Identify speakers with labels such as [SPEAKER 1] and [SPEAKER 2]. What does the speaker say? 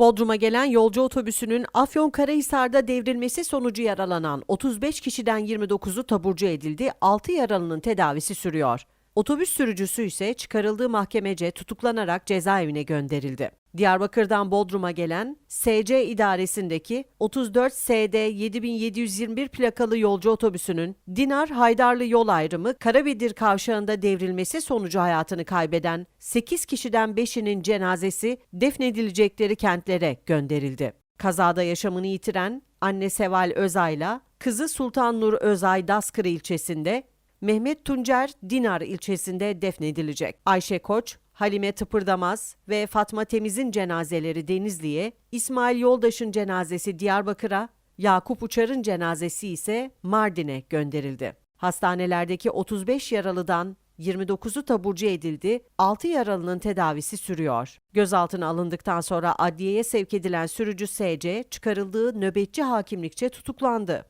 [SPEAKER 1] Bodrum'a gelen yolcu otobüsünün Afyonkarahisar'da devrilmesi sonucu yaralanan 35 kişiden 29'u taburcu edildi, 6 yaralının tedavisi sürüyor. Otobüs sürücüsü ise çıkarıldığı mahkemece tutuklanarak cezaevine gönderildi. Diyarbakır'dan Bodrum'a gelen SC idaresindeki 34 SD 7721 plakalı yolcu otobüsünün Dinar Haydarlı yol ayrımı Karabedir kavşağında devrilmesi sonucu hayatını kaybeden 8 kişiden 5'inin cenazesi defnedilecekleri kentlere gönderildi. Kazada yaşamını yitiren anne Seval Özay'la kızı Sultan Nur Özay Daskırı ilçesinde Mehmet Tuncer Dinar ilçesinde defnedilecek. Ayşe Koç, Halime Tıpırdamaz ve Fatma Temiz'in cenazeleri Denizli'ye, İsmail Yoldaş'ın cenazesi Diyarbakır'a, Yakup Uçar'ın cenazesi ise Mardin'e gönderildi. Hastanelerdeki 35 yaralıdan 29'u taburcu edildi, 6 yaralının tedavisi sürüyor. Gözaltına alındıktan sonra adliyeye sevk edilen sürücü SC çıkarıldığı nöbetçi hakimlikçe tutuklandı.